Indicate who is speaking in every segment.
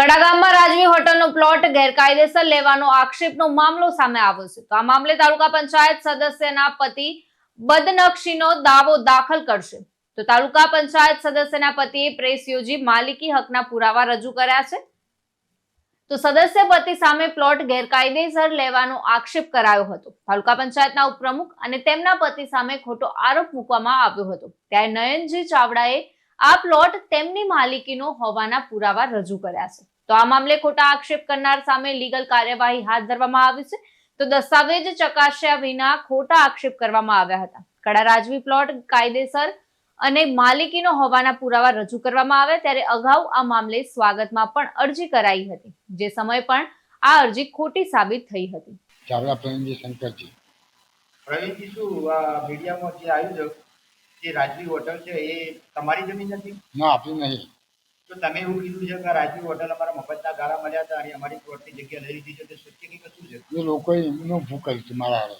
Speaker 1: કડાગામમાં રાજવી હોટલનો પ્લોટ ગેરકાયદેસર લેવાનો આક્ષેપનો મામલો સામે આવ્યો છે. તો આ મામલે તાલુકા પંચાયત સદસ્યના પતિ બદનક્ષીનો દાવો દાખલ કરશે. તો તાલુકા પંચાયત સદસ્યના પતિએ પ્રેસ યોજી માલિકી હકના પુરાવા રજૂ કર્યા છે. તો સદસ્ય પતિ સામે પ્લોટ ગેરકાયદેસર લેવાનો આક્ષેપ કરાયો હતો. તાલુકા પંચાયતના ઉપપ્રમુખ અને તેમના પતિ સામે ખોટો આરોપ મૂકવામાં આવ્યો હતો. ત્યારે નયનજી ચાવડાએ આ પ્લોટ તેમની માલિકીનો હોવાના પુરાવા રજૂ કર્યા છે. તો આ મામલે ખોટા આક્ષેપ કરનાર સામે લીગલ કાર્યવાહી હાથ ધરવામાં આવી છે. તો દસ્તાવેજ ચકાસ્યા વિના ખોટા આક્ષેપ કરવામાં આવ્યા હતા. કડા રાજવી પ્લોટ કાયદેસર અને માલિકીનો હોવાના પુરાવા રજૂ કરવામાં આવ્યા ત્યારે અગાઉ આ મામલે સ્વાગતમાં પણ અરજી કરાઈ હતી. જે સમયે પણ આ અરજી ખોટી સાબિત થઈ હતી.
Speaker 2: ચાવડા પ્રવીણજી શંકરજી.
Speaker 3: પ્રવીણજી શું આ મીડિયામાં જે આવ્યું છે જે રાજવી હોટલ છે એ તમારી જમીન નથી?
Speaker 2: ના આપી નહીં.
Speaker 3: તો તમે એવું કીધું છે કે રાજીવ હોટલ અમારા મફતના ગાળા મળ્યા હતા અને અમારી પ્લોટની જગ્યા લઈ લીધી છે તે સત્ય કે કશું છે?
Speaker 2: એ લોકોએ એમનો ભૂ કરી છે મારા હારે.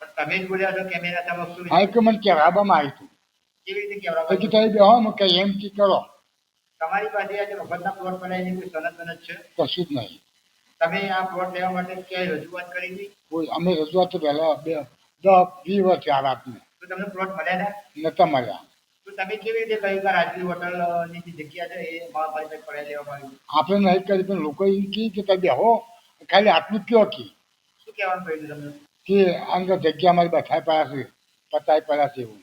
Speaker 3: પણ તમે જ બોલ્યા છો કેમેરા સમક્ષ
Speaker 2: હા કે મને કહેવામાં આવ્યું હતું.
Speaker 3: કેવી રીતે કહેવા
Speaker 2: પછી તમે બેહો મેં કઈ એમ કે કરો.
Speaker 3: તમારી પાસે આજે મફતના પ્લોટ બનાવીને કોઈ સનદ બનત છે?
Speaker 2: કશું જ નહીં.
Speaker 3: તમે આ પ્લોટ લેવા માટે ક્યાંય રજૂઆત કરી હતી?
Speaker 2: કોઈ અમે રજૂઆત તો પહેલા બે દસ વીસ વર્ષ આ રાતને.
Speaker 3: તો તમને પ્લોટ મળ્યા
Speaker 2: નતા મળ્યા.
Speaker 3: તમે કેવી રીતે કહ્યું કે રાજવી હોટલની જે જગ્યા છે એ મારી પડે પડાવી લેવામાં આવી?
Speaker 2: આપણે નહીં કરી પણ લોકો એ કહે કે તમે બેહો ખાલી આટલું કયો કે?
Speaker 3: શું કહેવાનું કહ્યું તમને?
Speaker 2: કે અંદર જગ્યા મારી બથાઈ પડ્યા છે પતાઈ પડ્યા છે એવું.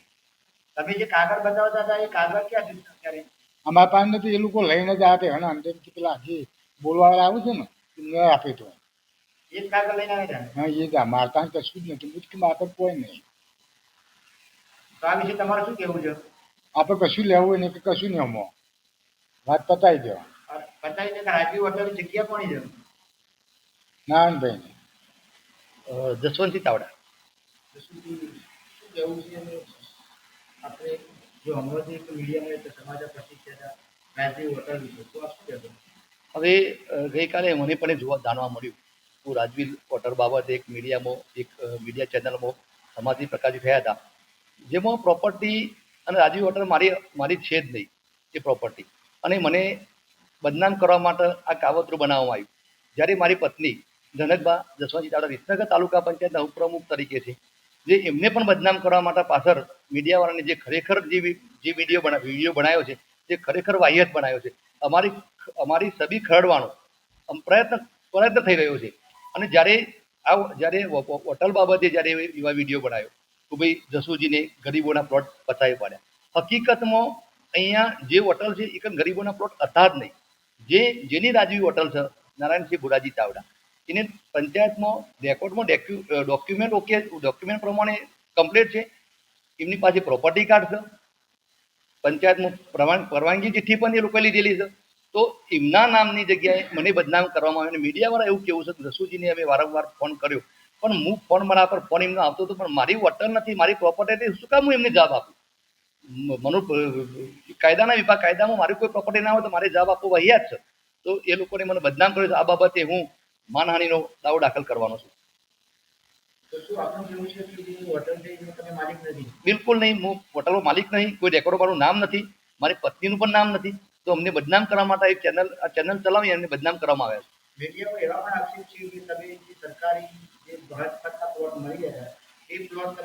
Speaker 3: તમે જે કાગળ બતાવતા હતા એ કાગળ ક્યાં છે અત્યારે?
Speaker 2: અમારા પાસે નથી એ લોકો લઈને જ આવ્યા હતા અંદર પેલા જે બોલવાવાળા આવ્યું છે ને એમને ન આપે તો.
Speaker 3: એ જ કાગળ લઈને આવ્યા હતા?
Speaker 2: હા એ જ મારતા કશું જ નથી કે મારતા કોઈ નહીં.
Speaker 3: તો આ વિશે તમારે શું કહેવું છે?
Speaker 2: આપણે કશું લેવું હોય ને કે કશું નહીં અમો? વાત પતાવી દો.
Speaker 3: બતાવી દે હોટલની જગ્યા કોની
Speaker 2: નારાયણભાઈ
Speaker 3: જસવંતસિંહ કહેવું છે આપણે જો હમણાં એક મીડિયામાં એક સમાચાર પ્રસિદ્ધ થયા હતા હોટલ વિશે. તો આ શું કહેશો
Speaker 4: હવે ગઈકાલે મને પણ જોવા જાણવા મળ્યું. હું રાજવીર હોટલ બાબતે એક મીડિયામાં એક મીડિયા ચેનલમાં સમાજથી પ્રકાશિત થયા હતા. જેમાં પ્રોપર્ટી અને રાજીવ હોટલ મારી મારી છે જ નહીં, એ પ્રોપર્ટી અને મને બદનામ કરવા માટે આ કાવતરું બનાવવામાં આવ્યું. જ્યારે મારી પત્ની જનકબા જસવંતજી ચાવડા વિસનગર તાલુકા પંચાયતના ઉપપ્રમુખ તરીકે છે, જે એમને પણ બદનામ કરવા માટે પાછળ મીડિયાવાળાને જે ખરેખર જે જે વીડિયો બના, વીડિયો બનાવ્યો છે તે ખરેખર વાહ્યત બનાવ્યો છે, અમારી અમારી સભી ખરડવાનો પ્રયત્ન પ્રયત્ન થઈ રહ્યો છે. અને જ્યારે આ, જ્યારે હોટલ બાબતે જ્યારે એવા વીડિયો બનાવ્યો કે ભાઈ જસુજીને ગરીબોના પ્લોટ બતાવી પાડ્યા. હકીકતમાં અહીંયા જે હોટલ છે, એ કંઈ ગરીબોના પ્લોટ હતા જ નહીં. જે, જેની રાજવી હોટલ છે નારાયણસિંહ બુરાજી ચાવડા. એને પંચાયતમાં રેકોર્ડમાં ડોક્યુમેન્ટ ઓકે ડોક્યુમેન્ટ પ્રમાણે કમ્પ્લીટ છે. એમની પાસે પ્રોપર્ટી કાર્ડ છે. પંચાયતમાં પરવાનગી ચિઠ્ઠી પણ એ લોકોએ લીધેલી છે. તો એમના નામની જગ્યાએ મને બદનામ કરવામાં આવ્યો અને મીડિયાવાળા એવું કેવું છે કે રસુજીને અમે વારંવાર ફોન કર્યો. પણ હું ફોન મારા પર ફોન એમને આવતો હતો પણ મારી હોટલ નથી મારી પ્રોપર્ટી શું કામ હું એમને જવાબ આપું? મનો કાયદાના વિભાગ કાયદામાં મારી કોઈ પ્રોપર્ટી ના હોય તો મારે જવાબ આપવો વહિયાત છે. તો એ લોકોને મને બદનામ કર્યો છે. આ બાબતે હું માનહાનિનો દાવો દાખલ કરવાનો છું.
Speaker 3: જે
Speaker 4: બિલકુલ નહીં. હું હોટલનો માલિક નહીં. કોઈ રેકોર્ડ મારું નામ નથી. મારી પત્નીનું પણ નામ નથી. તો અમને બદનામ કરવા માટે એક ચેનલ આ ચેનલ ચલાવી એમને બદનામ કરવામાં આવ્યા છે.
Speaker 3: મીડિયાઓ એવા પણ આક્ષેપ છે કે તમે સરકારી એ પ્લોટ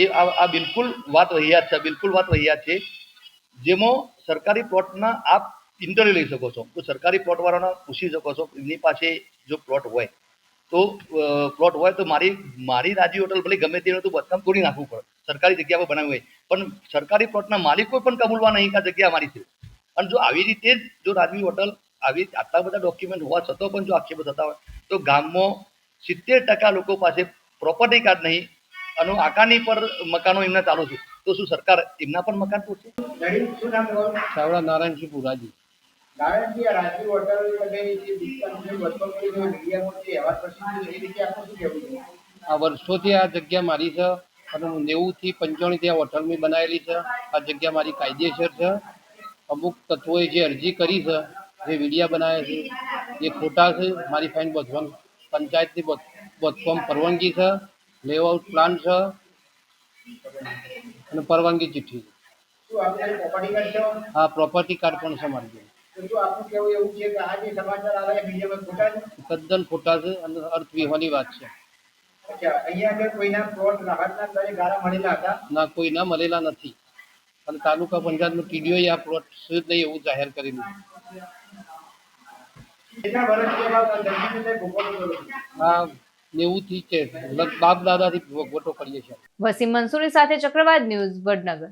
Speaker 4: એ આ આ બિલકુલ વાત વહિયાત છે બિલકુલ વાત વહિયાત છે. જેમાં સરકારી પ્લોટના આપ ઇન્ટરવ્યુ લઈ શકો છો. તો સરકારી પ્લોટવાળાને પૂછી શકો છો એમની પાસે જો પ્લોટ હોય. તો પ્લોટ હોય તો મારી મારી રાજી હોટલ ભલે ગમે તે તો બદનામ તોડી નાખવું પડે. સરકારી જગ્યા પર બનાવવી હોય. પણ સરકારી પ્લોટના માલિકો પણ કબૂલવા નહીં કે જગ્યા અમારી છે. અને જો આવી રીતે જ જો રાજવી હોટલ આવી આટલા બધા ડોક્યુમેન્ટ હોવા છતાં પણ જો આક્ષેપો થતા હોય તો ગામમાં સિત્તેર ટકા લોકો પાસે પ્રોપર્ટી કાર્ડ નહીં અને આકાની પર મકાનો એમના ચાલુ છે. તો શું સરકાર એમના પણ મકાન પૂછશે
Speaker 3: નવીન શું નામ
Speaker 5: નારાયણસિંહ પુરાજી.
Speaker 3: નારાયણજી હોટલ
Speaker 5: આ વર્ષોથી આ જગ્યા મારી છે અને હું નેવુંથી પંચાણું ત્યાં હોટલ મેં બનાવેલી છે. આ જગ્યા મારી કાયદેસર છે. અમુક તત્વોએ જે અરજી કરી છે જે વિડીયા બનાવે છે એ ખોટા છે. મારી ફાઇન બધવાનું પંચાયતની બધવામાં પરવાનગી છે લેઆઉટ પ્લાન છે અને પરવાનગી ચિઠ્ઠી છે.
Speaker 3: હા પ્રોપર્ટી કાર્ડ
Speaker 5: પણ છે મારી જોડે. તદ્દન ખોટા છે અને અર્થ વિહોની વાત છે. ના કોઈ ના મળેલા નથી. અને તાલુકા પંચાયતનું ટીડીઓ આ પ્લોટ નહીં એવું જાહેર કરેલું નેવું થી છે બાપ દાદાથી ભોગવટો કરીએ છીએ.
Speaker 1: વસીમ મંસૂરી સાથે ચક્રવાત ન્યૂઝ વડનગર.